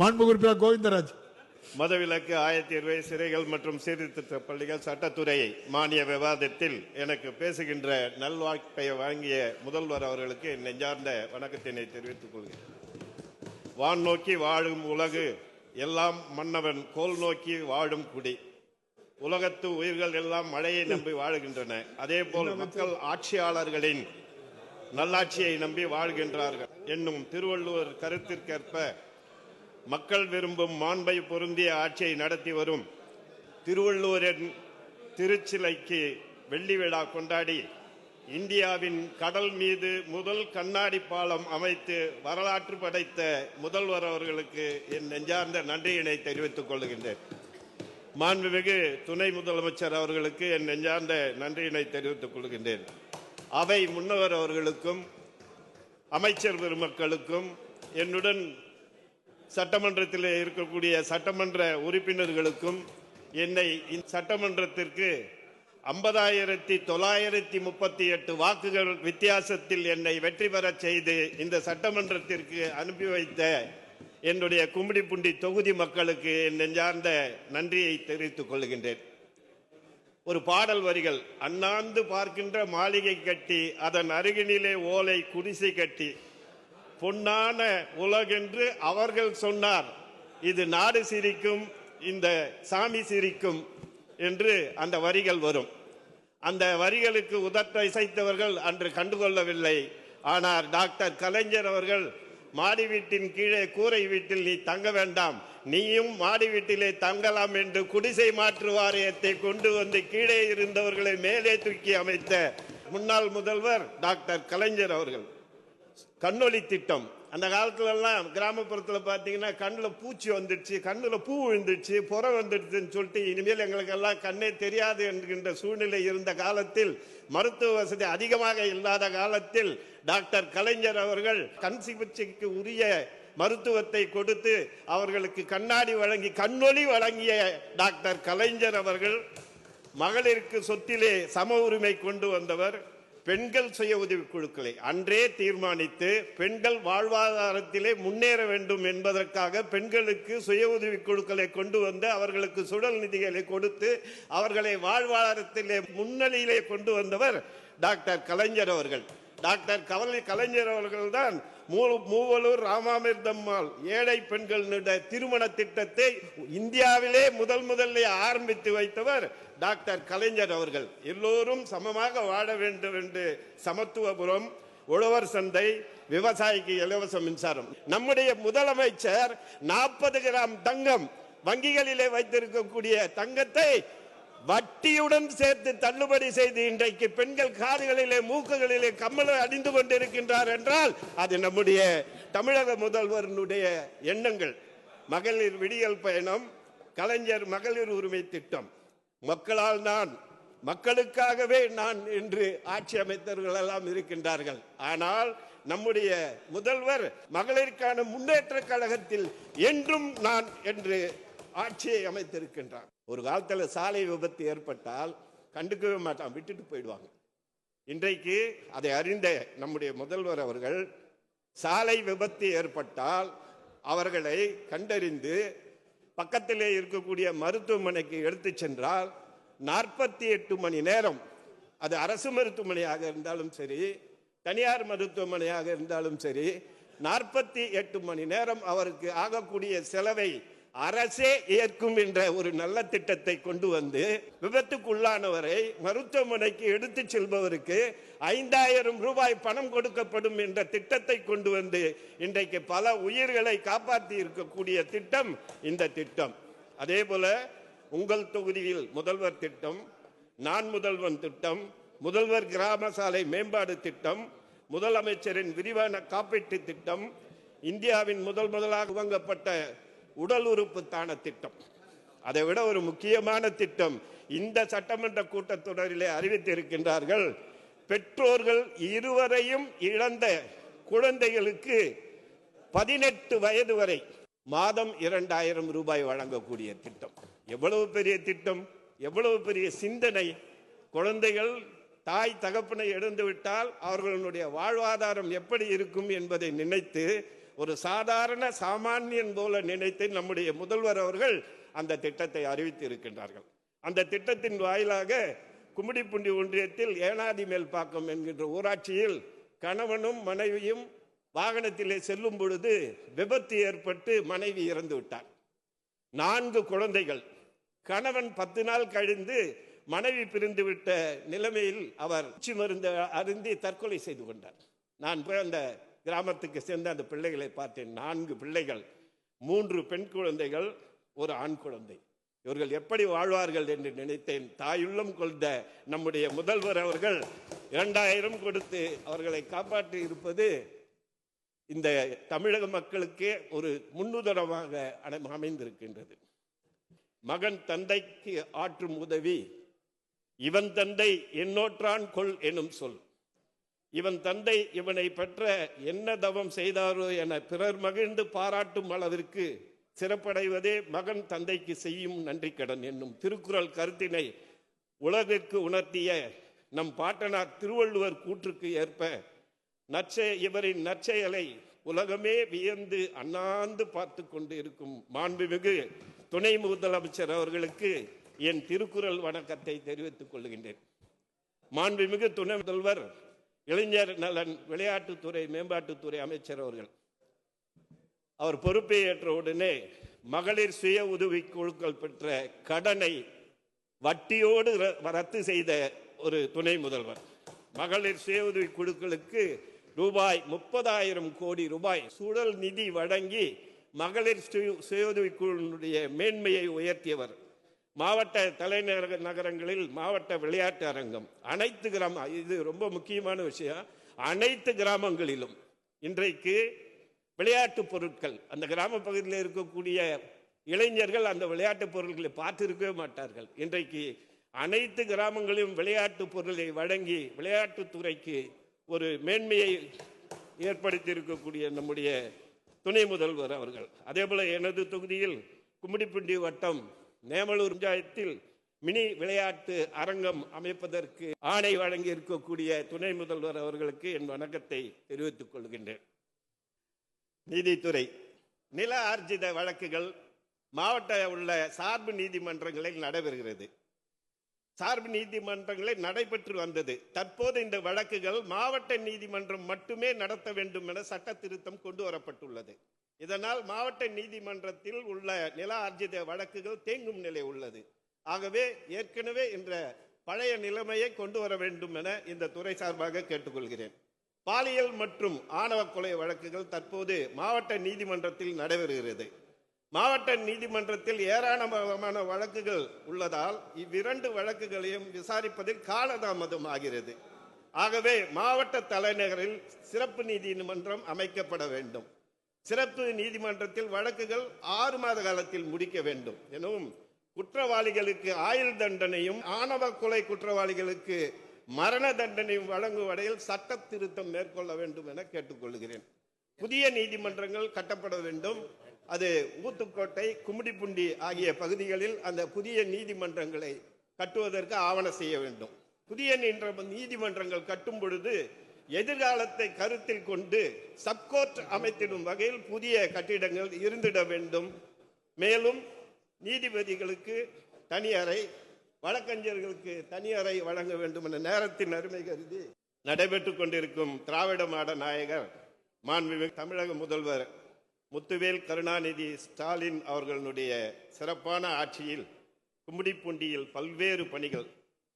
மாண்பு உறுப்பினர் கோவிந்தராஜ். மதவிலக்கு ஆயத்த இருவை சிறைகள் மற்றும் சீர்திருத்த பள்ளிகள் சட்டத்துறையை மானிய விவாதத்தில் எனக்கு பேசுகின்ற நல்வாய்ப்பை வழங்கிய முதல்வர் அவர்களுக்கு நெஞ்சார்ந்த வணக்கத்தினை தெரிவித்துக் கொள்கிறேன். வான் நோக்கி வாழும் உலகு எல்லாம் மன்னவன் கோல் நோக்கி வாழும் குடி. உலகத்து உயிர்கள் எல்லாம் மழையை நம்பி வாழுகின்றன. அதே போல் மக்கள் ஆட்சியாளர்களின் நல்லாட்சியை நம்பி வாழ்கின்றார்கள். என்னும் திருவள்ளுவர் கருத்திற்கேற்ப மக்கள் விரும்பும் மாண்பை பொருந்திய ஆட்சியை நடத்தி வரும் திருவள்ளூரின் திருச்சிலைக்கு வெள்ளி விழா கொண்டாடி இந்தியாவின் கடல் மீது முதல் கண்ணாடி பாலம் அமைத்து வரலாற்று படைத்த முதல்வர் அவர்களுக்கு என் நெஞ்சார்ந்த நன்றியினை தெரிவித்துக் கொள்கின்றேன். மாண்புமிகு துணை முதலமைச்சர் அவர்களுக்கு என் நெஞ்சார்ந்த நன்றியினை தெரிவித்துக் கொள்கின்றேன். அவை முன்னவர் அவர்களுக்கும் அமைச்சர் பெருமக்களுக்கும் என்னுடன் சட்டமன்றத்தில் இருக்கக்கூடிய சட்டமன்ற உறுப்பினர்களுக்கும் என்னை சட்டமன்றத்திற்கு ஐம்பதாயிரத்தி தொள்ளாயிரத்தி முப்பத்தி எட்டு வாக்குகள் வித்தியாசத்தில் என்னை வெற்றி பெறச் செய்து இந்த சட்டமன்றத்திற்கு அனுப்பி வைத்த என்னுடைய கும்மிடிப்புண்டி தொகுதி மக்களுக்கு என் நெஞ்சார்ந்த நன்றியை தெரிவித்துக் கொள்கின்றேன். ஒரு பாடல் வரிகள் அண்ணாந்து பார்க்கின்ற மாளிகை கட்டி அதன் அருகினிலே ஓலை குடிசை கட்டி பொன்னான உலகென்று அவர்கள் சொன்னார். இது நாடு சிரிக்கும் இந்த சாமி சிரிக்கும் என்று அந்த வரிகள் வரும். அந்த வரிகளுக்கு உதட்ட இசைத்தவர்கள் அன்று கண்டுகொள்ளவில்லை. ஆனால் டாக்டர் கலைஞர் அவர்கள் மாடி வீட்டின் கீழே கூரை வீட்டில் நீ தங்க வேண்டாம். நீயும் மாடி வீட்டிலே தங்கலாம் என்று குடிசை மாற்று வாரியத்தை கொண்டு வந்து கீழே இருந்தவர்களை மேலே தூக்கி அமைத்த முன்னாள் முதல்வர் டாக்டர் கலைஞர் அவர்கள். கண்ணொளி திட்டம். அந்த காலத்துல எல்லாம் கிராமப்புறத்துல பாத்தீங்கன்னா கண்ணுல பூச்சி வந்துடுச்சு கண்ணுல பூ விழுந்துடுச்சு புறம் வந்துடுச்சுன்னு சொல்லிட்டு இனிமேல் எங்களுக்கு எல்லாம் கண்ணே தெரியாது என்கின்ற சூழ்நிலை இருந்த காலத்தில் மருத்துவ வசதி அதிகமாக இல்லாத காலத்தில் டாக்டர் கலைஞர் அவர்கள் கண் சிகிச்சைக்கு உரிய மருத்துவத்தை கொடுத்து அவர்களுக்கு கண்ணாடி வழங்கி கண்ணொளி வழங்கிய டாக்டர் கலைஞர் அவர்கள் மகளிருக்கு சொத்திலே சம உரிமை கொண்டு வந்தவர். பெண்கள் சுய உதவி குழுக்களை அன்றே தீர்மானித்து பெண்கள் வாழ்வாதாரத்திலே முன்னேற வேண்டும் என்பதற்காக பெண்களுக்கு சுய உதவி குழுக்களை கொண்டு வந்து அவர்களுக்கு சுடல் நிதிகளை கொடுத்து அவர்களை வாழ்வாதாரத்திலே முன்னணியிலே கொண்டு வந்தவர் டாக்டர் கலைஞர் அவர்கள். டாக்டர் கவலை கலைஞர் அவர்கள் தான் மூவலூர் ராமாமிர்தம்மாள் ஏழை பெண்களுடைய திருமண திட்டத்தை இந்தியாவிலே முதல் முதல்ல ஆரம்பித்து வைத்தவர் டாக்டர் கலைஞர் அவர்கள். எல்லோரும் சமமாக வாழ வேண்டும் என்று சமத்துவபுரம் உழவர் சந்தை விவசாயிக்கு இலவச மின்சாரம். நம்முடைய முதலமைச்சர் நாற்பது கிராம் தங்கம் வங்கிகளிலே வைத்திருக்கக்கூடிய தங்கத்தை வட்டியுடன் சேர்த்து தள்ளுபடி செய்து இன்றைக்கு பெண்கள் காதுகளிலே மூக்குகளிலே கம்மலை அணிந்து கொண்டிருக்கின்றார் என்றால் அது நம்முடைய தமிழக முதல்வருடைய எண்ணங்கள். மகளிர் விடியல் பயணம் கலைஞர் மகளிர் உரிமை திட்டம். மக்களால் நான் மக்களுக்காகவே நான் என்று ஆட்சி அமைத்தவர்கள் எல்லாம் இருக்கின்றார்கள். ஆனால் நம்முடைய முதல்வர் மகளிருக்கான முன்னேற்ற கழகத்தில் என்றும் நான் என்று ஆட்சியை அமைத்திருக்கின்றான். ஒரு காலத்தில் சாலை விபத்து ஏற்பட்டால் கண்டுக்கவே மாட்டான் விட்டுட்டு போயிடுவாங்க. இன்றைக்கு அதை அறிந்த நம்முடைய முதல்வர் அவர்கள் சாலை விபத்து ஏற்பட்டால் அவர்களை கண்டறிந்து பக்கத்திலே இருக்கக்கூடிய மருத்துவமனைக்கு எடுத்து சென்றால் நாற்பத்தி எட்டு மணி நேரம் அது அரசு மருத்துவமனையாக இருந்தாலும் சரி தனியார் மருத்துவமனையாக இருந்தாலும் சரி நாற்பத்தி எட்டு மணி நேரம் அவருக்கு ஆகக்கூடிய செலவை அரசே ஏற்கும் என்ற ஒரு நல்ல திட்டத்தை கொண்டு வந்து விபத்துக்குள்ளானவரை மருத்துவமனைக்கு எடுத்து செல்பவருக்கு ஐந்தாயிரம் ரூபாய் பணம் கொடுக்கப்படும் என்ற திட்டத்தை கொண்டு வந்து இன்றைக்கு பல உயிர்களை காப்பாற்றி இருக்கக்கூடிய திட்டம் இந்த திட்டம். அதே போல உங்கள் தொகுதியில் முதல்வர் திட்டம் நான் முதல்வன் திட்டம் முதல்வர் கிராம சாலை மேம்பாடு திட்டம் முதலமைச்சரின் விரிவான காப்பீட்டு திட்டம் இந்தியாவின் முதல் முதலாக துவங்கப்பட்ட உடல் உறுப்பு தான திட்டம். அதை விட ஒரு முக்கியமான திட்டம் இந்த சட்டமன்ற கூட்டத்தொடரிலே அறிவித்திருக்கின்றார்கள். பெற்றோர்கள் இருவரையும் இழந்த குழந்தைகளுக்கு பதினெட்டு வயது வரை மாதம் இரண்டாயிரம் ரூபாய் வழங்கக்கூடிய திட்டம். எவ்வளவு பெரிய திட்டம்? எவ்வளவு பெரிய சிந்தனை? குழந்தைகள் தாய் தகப்பனை இழந்துவிட்டால் அவர்களுடைய வாழ்வாதாரம் எப்படி இருக்கும் என்பதை நினைத்து ஒரு சாதாரண சாமானியன் போல நினைத்து நம்முடைய முதல்வர் அவர்கள் அந்த திட்டத்தை அறிவித்து இருக்கின்றார்கள் அந்த திட்டத்தின் வாயிலாக கும்மிடிப்பூண்டி ஒன்றியத்தில் ஏனாதி மேல்பாக்கம் என்கின்ற ஊராட்சியில் கணவனும் மனைவியும் வாகனத்திலே செல்லும் பொழுது விபத்து ஏற்பட்டு மனைவி இறந்து விட்டார். நான்கு குழந்தைகள். கணவன் பத்து நாள் கழிந்து மனைவி பிரிந்து விட்ட நிலைமையில் அவர் உச்சி மருந்து அருந்தி தற்கொலை செய்து கொண்டார். நான் போய் அந்த கிராமத்துக்கு சேர்ந்து அந்த பிள்ளைகளை பார்த்தேன். நான்கு பிள்ளைகள். மூன்று பெண் குழந்தைகள் ஒரு ஆண் குழந்தை. இவர்கள் எப்படி வாழ்வார்கள் என்று நினைத்தேன். தாயுள்ளம் கொண்ட நம்முடைய முதல்வர் அவர்கள் இரண்டாயிரம் கொடுத்து அவர்களை காப்பாற்றி இருப்பது இந்த தமிழக மக்களுக்கே ஒரு முன்னுதரமாக அமைந்திருக்கின்றது. மகன் தந்தைக்கு ஆற்றும் உதவி இவன் தந்தை என்னோற்றான் கொள் எனும் சொல். இவன் தந்தை இவனை பெற்ற என்ன தவம் செய்தாரோ என பிறர் மகிழ்ந்து பாராட்டும் அளவிற்கு சிறப்படைவதே மகன் தந்தைக்கு செய்யும் நன்றி கடன் என்னும் திருக்குறள் கருத்தினை உலகிற்கு உணர்த்திய நம் பாட்டனார் திருவள்ளுவர் கூற்றுக்கு ஏற்ப நற்செய இவரின் நற்செயலை உலகமே வியந்து அண்ணாந்து பார்த்து கொண்டு இருக்கும் மாண்புமிகு துணை முதலமைச்சர் அவர்களுக்கு என் திருக்குறள் வணக்கத்தை தெரிவித்துக் கொள்கின்றேன். மாண்புமிகு துணை முதல்வர் இளைஞர் நலன் விளையாட்டுத்துறை மேம்பாட்டுத்துறை அமைச்சர் அவர்கள். அவர் பொறுப்பை ஏற்ற உடனே மகளிர் சுய உதவி குழுக்கள் பெற்ற கடனை வட்டியோடு ர- ரத்து செய்த ஒரு துணை முதல்வர். மகளிர் சுய உதவி குழுக்களுக்கு ரூபாய் முப்பதாயிரம் கோடி ரூபாய் சுழல் நிதி வழங்கி மகளிர் சுய- சுய உதவி குழுவினுடைய மேன்மையை உயர்த்தியவர். மாவட்ட தலைநகர நகரங்களில் மாவட்ட விளையாட்டு அரங்கம். அனைத்து கிராம இது ரொம்ப முக்கியமான விஷயம். அனைத்து கிராமங்களிலும் இன்றைக்கு விளையாட்டு பொருட்கள் அந்த கிராம பகுதியில் இருக்கக்கூடிய இளைஞர்கள் அந்த விளையாட்டு பொருட்களை பார்த்திருக்கவே மாட்டார்கள். இன்றைக்கு அனைத்து கிராமங்களிலும் விளையாட்டு பொருளை வழங்கி விளையாட்டுத்துறைக்கு ஒரு மேன்மையை ஏற்படுத்தி இருக்கக்கூடிய நம்முடைய துணை முதல்வர் அவர்கள். அதே போல் எனது தொகுதியில் கும்மிடிப்பிண்டி வட்டம் நேமலூர் பஞ்சாயத்தில் மினி விளையாட்டு அரங்கம் அமைப்பதற்கு ஆணை வழங்கி இருக்கக்கூடிய துணை முதல்வர் அவர்களுக்கு என் வணக்கத்தை தெரிவித்துக் கொள்கின்றேன். நீதித்துறை நில ஆர்ஜித வழக்குகள் மாவட்ட உள்ள சார்பு நீதிமன்றங்களில் நடைபெறுகிறது. சார்பு நீதிமன்றங்களில் நடைபெற்று வந்தது. தற்போது இந்த வழக்குகள் மாவட்ட நீதிமன்றம் மட்டுமே நடத்த வேண்டும் என சட்ட திருத்தம் கொண்டு வரப்பட்டுள்ளது. இதனால் மாவட்ட நீதிமன்றத்தில் உள்ள நில ஆர்ஜித வழக்குகள் தேங்கும் நிலை உள்ளது. ஆகவே ஏற்கனவே என்ற பழைய நிலைமையை கொண்டு வர வேண்டும் என இந்த துறை சார்பாக கேட்டுக்கொள்கிறேன். பாலியல் மற்றும் ஆணவ கொலை வழக்குகள் தற்போது மாவட்ட நீதிமன்றத்தில் நடைபெறுகிறது. மாவட்ட நீதிமன்றத்தில் ஏராளமான வழக்குகள் உள்ளதால் இவ்விரண்டு வழக்குகளையும் விசாரிப்பதில் காலதாமதம் ஆகிறது. ஆகவே மாவட்ட தலைநகரில் சிறப்பு நீதிமன்றம் அமைக்கப்பட வேண்டும். சிறப்பு நீதிமன்றத்தில் வழக்குகள் ஆறு மாத காலத்தில் முடிக்க வேண்டும். எனவும் குற்றவாளிகளுக்கு ஆயுள் தண்டனையும் ஆணவ கொலை குற்றவாளிகளுக்கு மரண தண்டனையும் வழங்கும் வரையில் சட்ட திருத்தம் மேற்கொள்ள வேண்டும் என கேட்டுக்கொள்கிறேன். புதிய நீதிமன்றங்கள் கட்டப்பட வேண்டும். அது ஊத்துக்கோட்டை கும்மிடிப்புண்டி ஆகிய பகுதிகளில் அந்த புதிய நீதிமன்றங்களை கட்டுவதற்கு ஆவண செய்ய வேண்டும். புதிய நீதிமன்றங்கள் கட்டும் பொழுது எதிர்காலத்தை கருத்தில் கொண்டு சப்கோர்ட் அமைத்திடும் வகையில் புதிய கட்டிடங்கள் இருந்திட வேண்டும். மேலும் நீதிபதிகளுக்கு தனி அறை வழக்கறிஞர்களுக்கு தனி அறை வழங்க வேண்டும் என நேரத்தின் அருமை கருதி நடைபெற்றுக் கொண்டிருக்கும் திராவிட மாட நாயகர் மாண்புமிகு தமிழக முதல்வர் முத்துவேல் கருணாநிதி ஸ்டாலின் அவர்களுடைய சிறப்பான ஆட்சியில் கும்மிடிப்பூண்டியில் பல்வேறு பணிகள்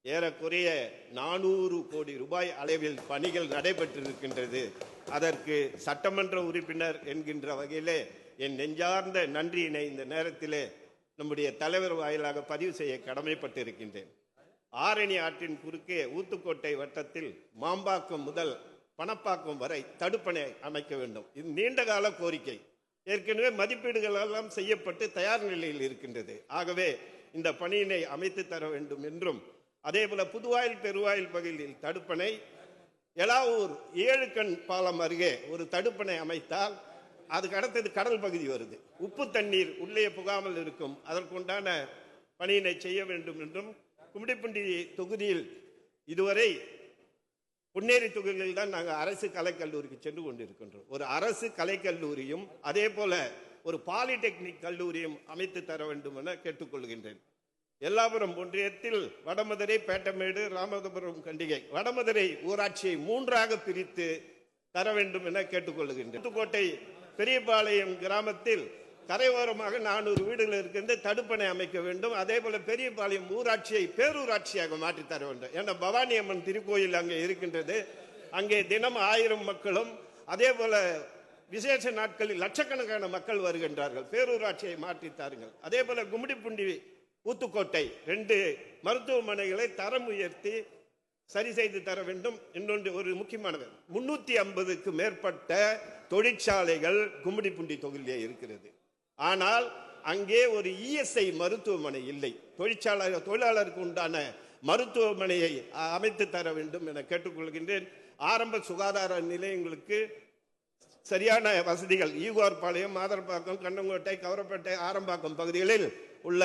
ஏறக்குறைய நானூறு கோடி ரூபாய் அளவில் பணிகள் நடைபெற்றிருக்கின்றது. அதற்கு சட்டமன்ற உறுப்பினர் என்கின்ற வகையிலே என் நெஞ்சார்ந்த நன்றியினை இந்த நேரத்திலே நம்முடைய தலைவர் வாயிலாக பதிவு செய்ய கடமைப்பட்டிருக்கின்றேன். ஆரணி ஆற்றின் குறுக்கே ஊத்துக்கோட்டை வட்டத்தில் மாம்பாக்கம் முதல் பணப்பாக்கம் வரை தடுப்பணை அமைக்க வேண்டும். இது நீண்டகால கோரிக்கை. ஏற்கனவே மதிப்பீடுகள் எல்லாம் செய்யப்பட்டு தயார் நிலையில் இருக்கின்றது. ஆகவே இந்த பணியினை அமைத்து தர வேண்டும் என்றும் அதேபோல புதுவாயில் பெருவாயில் பகுதியில் தடுப்பணை எலாவூர் ஏழு கண் பாலம் அருகே ஒரு தடுப்பணை அமைத்தால் அதுக்கு அடுத்தது கடல் பகுதி வருது. உப்பு தண்ணீர் உள்ளே புகாமல் இருக்கும். அதற்குண்டான பணியினை செய்ய வேண்டும் என்றும் கும்மிடிப்பண்டி தொகுதியில் இதுவரை பொன்னேரி தொகுதியில் தான் நாங்கள் அரசு கலைக்கல்லூரிக்கு சென்று கொண்டிருக்கின்றோம். ஒரு அரசு கலைக்கல்லூரியும் அதே போல ஒரு பாலிடெக்னிக் கல்லூரியும் அமைத்து தர வேண்டும் என கேட்டுக்கொள்கின்றேன். எல்லாபுரம் ஒன்றியத்தில் வடமதுரை பேட்டமேடு ராமதபுரம் கண்டிகை வடமதுரை ஊராட்சியை மூன்றாக பிரித்து தர வேண்டும் என கேட்டுக்கொள்கின்றேன். புதுக்கோட்டை பெரியபாளையம் கிராமத்தில் கரையோரமாக நானூறு வீடுகள் இருக்கின்ற தடுப்பணை அமைக்க வேண்டும். அதே போல பெரியபாளையம் ஊராட்சியை பேரூராட்சியாக மாற்றித்தர தர வேண்டும். ஏன்னா பவானி அம்மன் திருக்கோயில் அங்கே இருக்கின்றது. அங்கே தினம் ஆயிரம் மக்களும் அதே போல விசேஷ நாட்களில் லட்சக்கணக்கான மக்கள் வருகின்றார்கள். பேரூராட்சியை மாற்றி தாருங்கள். அதே போல கும்மிடிப்புண்டி ஊத்துக்கோட்டை ரெண்டு மருத்துவமனைகளை தரம் உயர்த்தி சரி செய்து தர வேண்டும். இன்னொன்று ஒரு முக்கியமானது. முன்னூத்தி ஐம்பதுக்கு மேற்பட்ட தொழிற்சாலைகள் கும்மிடிப்புண்டி தொகுதியிலே இருக்கிறது. ஆனால் அங்கே ஒரு இஎஸ்ஐ மருத்துவமனை இல்லை. தொழிற்சாலை தொழிலாளருக்கு உண்டான மருத்துவமனையை அமைத்து தர வேண்டும் என கேட்டுக்கொள்கின்றேன். ஆரம்ப சுகாதார நிலையங்களுக்கு சரியான வசதிகள் ஈகோர்பாளையம் மாதரப்பாக்கம் கண்ணங்கோட்டை கவரப்பேட்டை ஆரம்பாக்கம் பகுதிகளில் உள்ள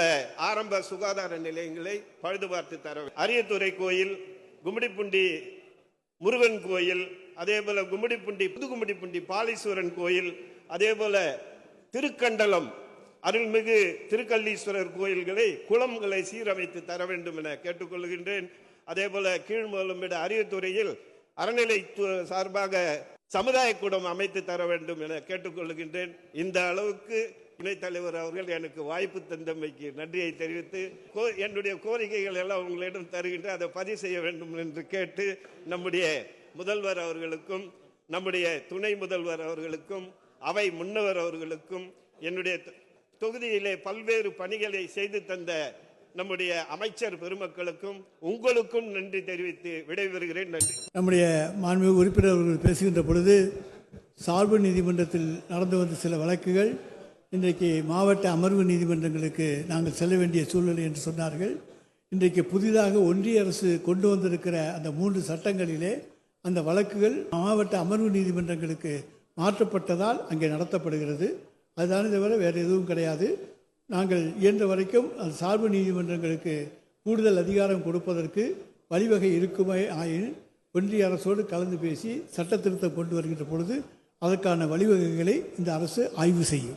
ஆரம்ப சுகாதார நிலையங்களை பழுது பார்த்து தர அரியத்துறை கோயில் கும்மிடிப்புண்டி முருகன் கோயில் அதே போல புது புதுகும்மிடிப்பூண்டி பாலீஸ்வரன் கோயில் அதே போல திருக்கண்டலம். அருள்மிகு திருக்கல்லீஸ்வரர் கோயில்களை குளம்களை சீரமைத்து தர வேண்டும் என கேட்டுக்கொள்கின்றேன். அதே போல கீழ்மூலமிட அரியத்துறையில் அறநிலை சார்பாக சமுதாய கூடம் அமைத்து தர வேண்டும் என கேட்டுக்கொள்கின்றேன். இந்த அளவுக்கு துணைத் தலைவர் அவர்கள் எனக்கு வாய்ப்பு தந்தமைக்கு நன்றியை தெரிவித்து கோ- என்னுடைய கோரிக்கைகள் எல்லாம் உங்களிடம் தருகின்ற அதை பதிவு செய்ய வேண்டும் என்று கேட்டு நம்முடைய முதல்வர் அவர்களுக்கும் நம்முடைய துணை முதல்வர் அவர்களுக்கும் அவை முன்னவர் அவர்களுக்கும் என்னுடைய தொ- தொகுதியிலே பல்வேறு பணிகளை செய்து தந்த நம்முடைய அமைச்சர் பெருமக்களுக்கும் உங்களுக்கும் நன்றி தெரிவித்து விடைபெறுகிறேன். நன்றி. நம்முடைய மாண்புமிகு உறுப்பினர் அவர்கள் பேசுகின்ற பொழுது சார்பு நீதிமன்றத்தில் நடந்து வந்த சில வழக்குகள் இன்றைக்கு மாவட்ட அமர்வு நீதிமன்றங்களுக்கு நாங்கள் செல்ல வேண்டிய சூழ்நிலை என்று சொன்னார்கள். இன்றைக்கு புதிதாக ஒன்றிய அரசு கொண்டு வந்திருக்கிற அந்த மூன்று சட்டங்களிலே அந்த வழக்குகள் மாவட்ட அமர்வு நீதிமன்றங்களுக்கு மாற்றப்பட்டதால் அங்கே நடத்தப்படுகிறது. அதுதானே தவிர வேறு எதுவும் கிடையாது. நாங்கள் இயன்ற வரைக்கும் அது சார்பு நீதிமன்றங்களுக்கு கூடுதல் அதிகாரம் கொடுப்பதற்கு வழிவகை இருக்குமே ஆயின் ஒன்றிய அரசோடு கலந்து பேசி சட்ட திருத்தம் கொண்டு வருகின்ற பொழுது அதற்கான வழிவகைகளை இந்த அரசு ஆய்வு செய்யும்.